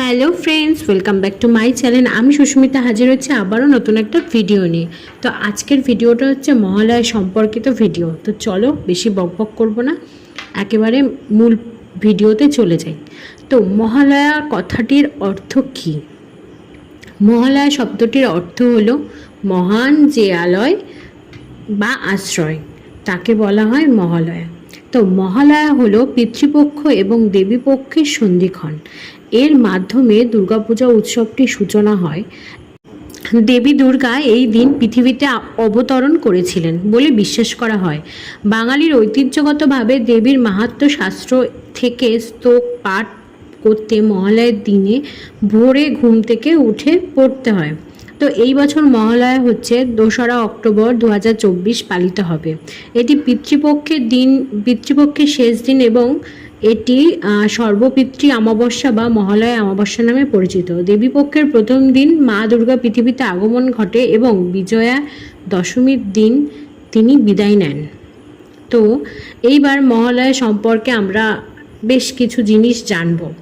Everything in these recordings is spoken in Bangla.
Hello friends, welcome back to my channel. আমি সুস্মিতা হাজির হচ্ছে আবারও নতুন একটা ভিডিও নিয়ে। তো আজকের ভিডিওটা হচ্ছে মহালয়া সম্পর্কিত ভিডিও। তো চলো বেশি বকবক করব না, একেবারে মূল ভিডিওতে চলে যাই। তো মহালয়া কথাটির অর্থ কী? মহালয়া শব্দটির অর্থ হলো মহান যে আলয় বা আশ্রয়, তাকে বলা হয় মহালয়া। তো মহালয়া হলো পিতৃপক্ষ এবং দেবীপক্ষের সন্ধিক্ষণ। এর মাধ্যমে দুর্গাপূজা উৎসবটি সূচনা হয়। দেবী দুর্গা এই দিন পৃথিবীতে অবতরণ করেছিলেন বলে বিশ্বাস করা হয়। বাঙালির ঐতিহ্যগতভাবে দেবীর মাহাত্ম্য শাস্ত্র থেকে স্তোক পাঠ করতে মহালয়ের দিনে ভোরে ঘুম থেকে উঠে পড়তে হয়। তো এই বছর মহালয়া হচ্ছে দোসরা অক্টোবর দু হাজার চব্বিশ পালিত হবে। এটি পিতৃপক্ষের দিন পিতৃপক্ষের শেষ দিন এবং এটি সর্বপিতৃ অমাবস্যা বা মহালয়া অমাবস্যা নামে পরিচিত। দেবীপক্ষের প্রথম দিন মা দুর্গা পৃথিবীতে আগমন ঘটে এবং বিজয়া দশমীর দিন তিনি বিদায় নেন। তো, এইবার মহালয়া সম্পর্কে আমরা বেশ কিছু জিনিস জানব।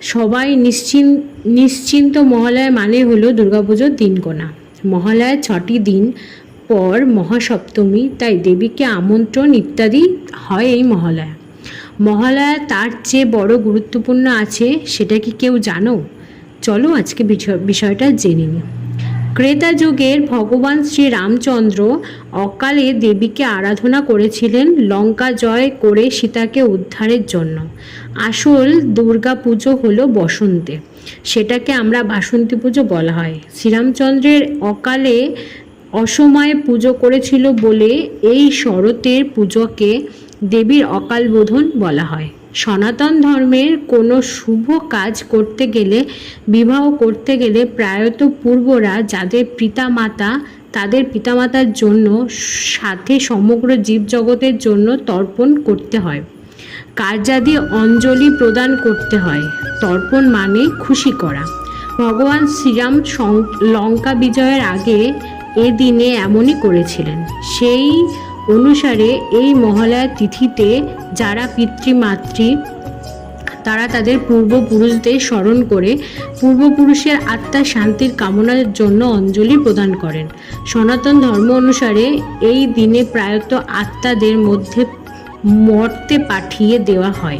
সবাই নিশ্চিন, নিশ্চিন্ত মহালয়া মানে হলো দুর্গাপুজোর দিন গোনা মহালয়ার ছটি দিন পর মহাসপ্তমী, তাই দেবীকে আমন্ত্রণ ইত্যাদি হয় এই মহালয়া। মহালয়া তার চেয়ে বড় গুরুত্বপূর্ণ আছে, সেটা কি কেউ জানো? চলো আজকে বিষয় বিষয়টা জেনে নিই। ক্রেতা যুগের ভগবান শ্রী রামচন্দ্র অকালে দেবীকে আরাধনা করেছিলেন লঙ্কা জয় করে সীতাকে উদ্ধারের জন্য। আসল দুর্গা পুজো হলো বসন্তে। সেটাকে আমরা বাসন্তী পুজো বলা হয়। শ্রীরামচন্দ্রের অকালে অসময়ে পুজো করেছিল বলে এই শরতের পুজোকে দেবীর অকাল বোধন বলা হয়। সনাতন ধর্মের কোনো শুভ কাজ করতে গেলে, বিবাহ করতে গেলে প্রায়ত পূর্বরা যাদের পিতামাতা, তাদের পিতামাতার জন্য সাথে সমগ্র জীবজগতের জন্য তর্পণ করতে হয়। কার্যাদি অঞ্জলি প্রদান করতে হয়। তর্পণ মানে খুশি করা। ভগবান শ্রীরাম লঙ্কা বিজয়ের আগে এ দিনে এমনই করেছিলেন। সেই অনুসারে এই মহালয়া তিথিতে যারা পিতৃমাতৃ, তারা তাদের পূর্বপুরুষদের স্মরণ করে পূর্বপুরুষের আত্মার শান্তির কামনার জন্য অঞ্জলি প্রদান করেন। সনাতন ধর্ম অনুসারে এই দিনে প্রায়ত আত্মাদের মধ্যে মর্তে পাঠিয়ে দেওয়া হয়।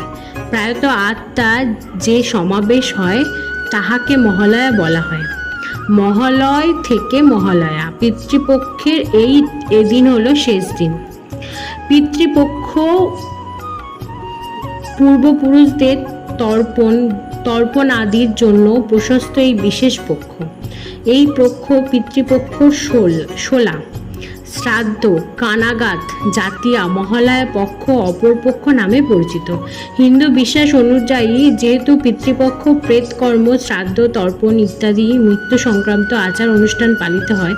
প্রায়ত আত্মা যে সমাবেশ হয়, তাহাকে মহালয়া বলা হয়। মহালয় থেকে মহালয়া। পিতৃপক্ষের এই এদিন হলো শেষ দিন। পিতৃপক্ষ পূর্বপুরুষদের তর্পণ তর্পণ আদির জন্য প্রশস্ত এই বিশেষ পক্ষ। এই পক্ষ পিতৃপক্ষ শোল শোলা শ্রাদ্ধ কানাগাত জাতিয়া, মহালয়া পক্ষ অপরপক্ষ নামে পরিচিত। হিন্দু বিশ্বাস অনুযায়ী যেহেতু পিতৃপক্ষ প্রেতকর্ম শ্রাদ্ধ, তর্পণ ইত্যাদি মৃত্যু সংক্রান্ত আচার অনুষ্ঠান পালিত হয়,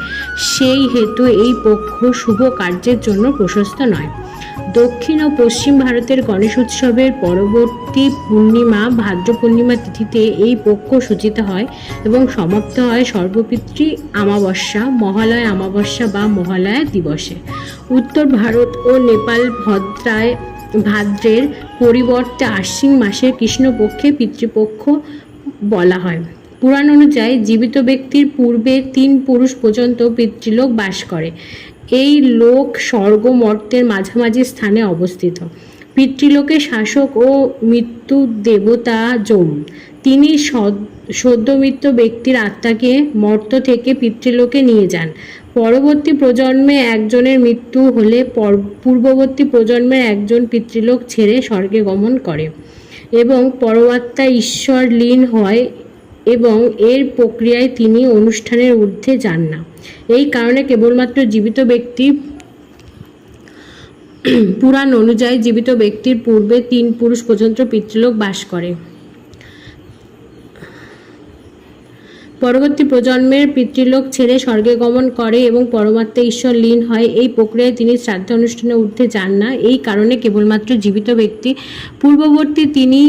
সেই হেতু এই পক্ষ শুভ কার্যের জন্য প্রশস্ত নয়। দক্ষিণ ও পশ্চিম ভারতের গণেশ উৎসবের পরবর্তী পূর্ণিমা, ভাদ্র পূর্ণিমা তিথিতে এই পক্ষ সূচিত হয় এবং সমাপ্ত হয় সর্বপিতৃ আমাবস্যা মহালয়া আমাবস্যা বা মহালয়া দিবসে। উত্তর ভারত ও নেপাল ভদ্রায় ভাদ্রের পরিবর্তে আশ্বিন মাসের কৃষ্ণপক্ষে পিতৃপক্ষ বলা হয়। পুরাণ অনুযায়ী জীবিত ব্যক্তির পূর্বে তিন পুরুষ পর্যন্ত পিতৃলোক বাস করে। এই লোক স্বর্গ মর্তের মাঝামাঝি স্থানে অবস্থিত। পিতৃলোকে শাসক ও মৃত্যু দেবতা যম। তিনি সদ- সদ্যমৃত ব্যক্তির আত্মাকে মর্ত থেকে পিতৃলোকে নিয়ে যান। পরবর্তী প্রজন্মে একজনের মৃত্যু হলে পর- পূর্ববর্তী প্রজন্মের একজন পিতৃলোক ছেড়ে স্বর্গে গমন করে এবং পরমাত্মা ঈশ্বর লীন হয় এবং এর প্রক্রিয়ায় তিনি অনুষ্ঠানের ঊর্ধ্বে যান না। এই কারণে কেবলমাত্র জীবিত ব্যক্তি পুরাণ অনুযায়ী জীবিত ব্যক্তির পূর্বে তিন পুরুষ পর্যন্ত পিতৃলোক বাস করে। পরবর্তী প্রজন্মের পিতৃলোক ছেড়ে স্বর্গে গমন করে এবং পরমাত্মা ঈশ্বর লীন হয়, এই প্রক্রিয়ায় তিনি শ্রাদ্ধ অনুষ্ঠানে উঠতে যান না। এই কারণে কেবলমাত্র জীবিত ব্যক্তি। পূর্ববর্তী তিনি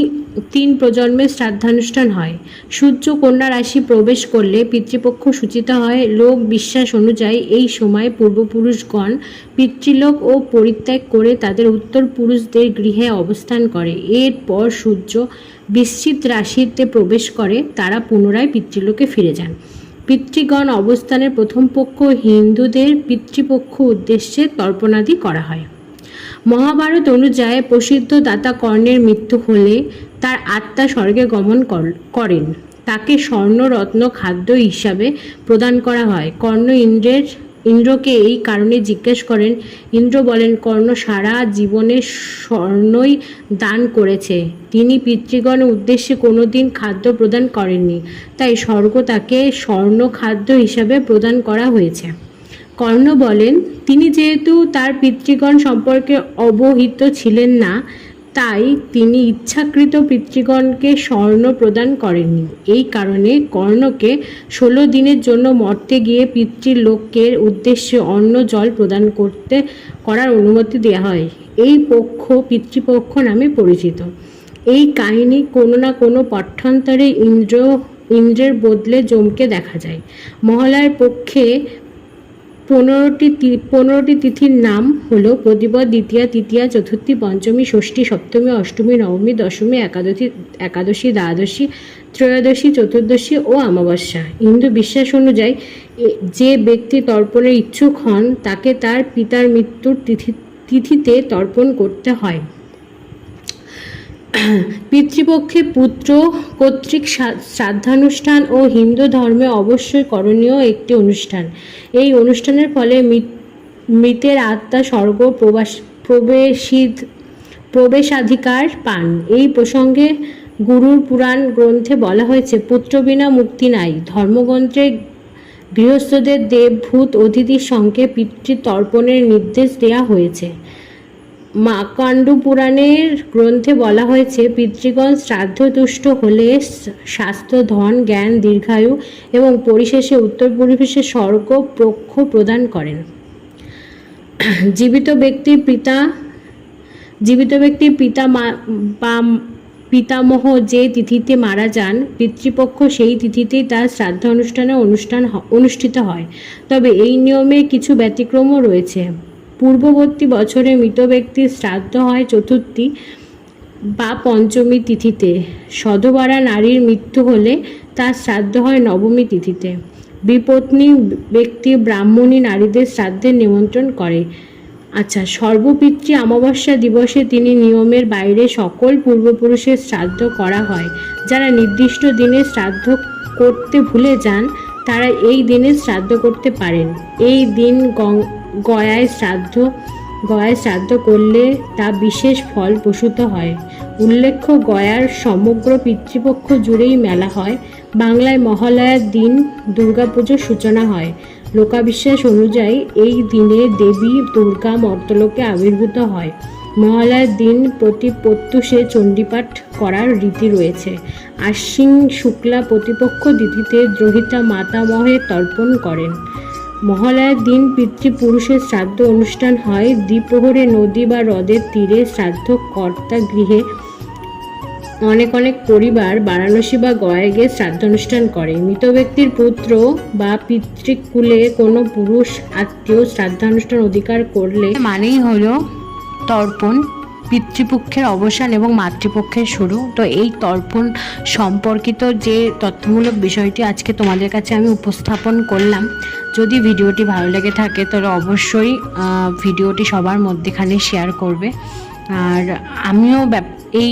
তিন প্রজন্মের শ্রাদ্ধানুষ্ঠান হয়। সূর্য কন্যা রাশি প্রবেশ করলে পিতৃপক্ষ সূচিত হয়, লোক বিশ্বাস অনুযায়ী এই সময় পূর্বপুরুষগণ পিতৃলোক ও পরিত্যাগ করে তাদের উত্তর পুরুষদের গৃহে অবস্থান করে। এরপর সূর্য বৃশ্চিত রাশিতে প্রবেশ করে, তারা পুনরায় পিতৃলোকে ফিরে যান। পিতৃগণ অবস্থানের প্রথম পক্ষ হিন্দুদের পিতৃপক্ষ উদ্দেশ্যে তর্পণাদি করা হয়। মহাভারত অনুযায়ী প্রসিদ্ধ দাতা কর্ণের মৃত্যু হলে তার আত্মা স্বর্গে গমন কর- করেন। তাকে স্বর্ণরত্ন খাদ্য হিসাবে প্রদান করা হয়। কর্ণ ইন্দ্রের ইন্দ্রকে এই কারণে জিজ্ঞেস করেন, ইন্দ্র বলেন, কর্ণ সারা জীবনে স্বর্ণই দান করেছে। তিনি পিতৃগণ উদ্দেশ্যে কোনোদিন খাদ্য প্রদান করেননি। তাই স্বর্গ তাকে স্বর্ণ খাদ্য হিসাবে প্রদান করা হয়েছে। কর্ণ বলেন, তিনি যেহেতু তার পিতৃগণ সম্পর্কে অবহিত ছিলেন না তাই তিনি ইচ্ছাকৃত পিতৃগণকে স্বর্ণ প্রদান করেননি। এই কারণে কর্ণকে ষোলো দিনের জন্য মর্তে গিয়ে পিতৃ পিতৃলোকের উদ্দেশ্যে অন্ন জল প্রদান করতে, করার অনুমতি দেওয়া হয়। এই পক্ষ পিতৃপক্ষ নামে পরিচিত। এই কাহিনী কোনো না কোনো পক্ষান্তরে ইন্দ্র, ইন্দ্রের বদলে জমকে দেখা যায়। মহালয়ার পক্ষে পনেরোটি পনেরোটি তিথির নাম হলো প্রতিপদ, দ্বিতীয়া, তৃতীয়া, চতুর্থী, পঞ্চমী, ষষ্ঠী, সপ্তমী, অষ্টমী, নবমী, দশমী, একাদশী একাদশী, দ্বাদশী, ত্রয়োদশী, চতুর্দশী ও অমাবস্যা। হিন্দু বিশ্বাস অনুযায়ী যে ব্যক্তি তর্পণের ইচ্ছুক হন, তাকে তার পিতার মৃত্যুর তিথি, তিথিতে তর্পণ করতে হয়। পিতৃপক্ষে পুত্র, কর্তৃক শ্রাদ্ধানুষ্ঠান ও হিন্দু ধর্মে অবশ্যই করণীয় একটি অনুষ্ঠান। এই অনুষ্ঠানের ফলে মৃত- মৃতের আত্মা স্বর্গ প্রবাস প্রবেশিত প্রবেশাধিকার পান। এই প্রসঙ্গে গুরুর পুরাণ গ্রন্থে বলা হয়েছে, পুত্র বিনা মুক্তি নাই। ধর্মগ্রন্থে গৃহস্থদের দেবভূত অতিথির সঙ্গে পিতৃতর্পণের নির্দেশ দেওয়া হয়েছে। মাকাণ্ড পুরাণের গ্রন্থে বলা হয়েছে, পিতৃগণ শ্রাদ্ধতুষ্ট হলে স্বাস্থ্য ধন জ্ঞান, দীর্ঘায়ু এবং পরিশেষে উত্তর পরিবেশে স্বর্গ পক্ষ প্রদান করেন। জীবিত ব্যক্তির পিতা, জীবিত ব্যক্তির পিতা বা পিতামহ যে তিথিতে মারা যান, পিতৃপক্ষ সেই তিথিতেই তার শ্রাদ্ধ অনুষ্ঠানের অনুষ্ঠান অনুষ্ঠিত হয়। তবে এই নিয়মে কিছু ব্যতিক্রমও রয়েছে। পূর্ববর্তী বছরে মৃত ব্যক্তির শ্রাদ্ধ হয় চতুর্থী বা পঞ্চমী তিথিতে। সধবারা নারীর মৃত্যু হলে তার শ্রাদ্ধ হয় নবমী তিথিতে। বিপত্নী ব্যক্তি ব্রাহ্মণী নারীদের শ্রাদ্ধের নিমন্ত্রণ করে। আচ্ছা সর্বপিতৃ অমাবস্যা দিবসে তিনি নিয়মের বাইরে সকল পূর্বপুরুষের শ্রাদ্ধ করা হয়। যারা নির্দিষ্ট দিনে শ্রাদ্ধ করতে ভুলে যান, তারা এই দিনে শ্রাদ্ধ করতে পারেন। এই দিন গয়ায় শ্রাদ্ধ গয়ায় শ্রাদ্ধ করলে তা বিশেষ ফল প্রসূত হয়। উল্লেখ্য, গয়ার সমগ্র পিতৃপক্ষ জুড়েই মেলা হয়। বাংলায় মহালয়ার দিন দুর্গাপুজোর সূচনা হয়। লোকাবিশ্বাস অনুযায়ী এই দিনে দেবী দুর্গা মর্তলোকে আবির্ভূত হয়। মহালয়ার দিন প্রতি প্রত্যুষে চণ্ডীপাঠ করার রীতি রয়েছে। আশ্বিন শুক্লা প্রতিপক্ষ তিথিতে দ্রোহিতা মাতামহে তর্পণ করেন। মহালয়ার দিন পিতৃপুরুষের শ্রাদ্ধ অনুষ্ঠান হয়। দ্বিপ্রহরে নদী বা হ্রদের তীরে শ্রাদ্ধ কর্তা গৃহে অনেক অনেক পরিবার বারাণসী বা গিয়ে শ্রাদ্ধ অনুষ্ঠান করে। মৃত ব্যক্তির পুত্র বা পিতৃকুলে কোনো পুরুষ আত্মীয় শ্রাদ্ধানুষ্ঠান অধিকার করলে মানেই হলো তর্পণ। পিতৃপক্ষের অবসান এবং মাতৃপক্ষের শুরু। তো এই তর্পণ সম্পর্কিত যে তথ্যমূলক বিষয়টি আজকে তোমাদের কাছে আমি উপস্থাপন করলাম, যদি ভিডিওটি ভালো লেগে থাকে তাহলে অবশ্যই ভিডিওটি সবার মধ্যেখানে শেয়ার করবে। আর আমিও এই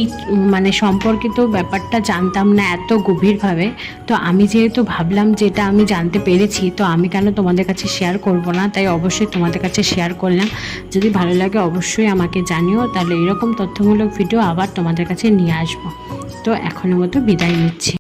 মানে সম্পর্কিত ব্যাপারটা জানতাম না এত গভীরভাবে। তো আমি যেহেতু ভাবলাম যেটা আমি জানতে পেরেছি, তো আমি কেন তোমাদের কাছে শেয়ার করব না? তাই অবশ্যই তোমাদের কাছে শেয়ার করলাম। যদি ভালো লাগে অবশ্যই আমাকে জানিও। তাহলে এরকম তথ্যমূলক ভিডিও আবার তোমাদের কাছে নিয়ে আসব। তো এখনের মতো বিদায় নিচ্ছি।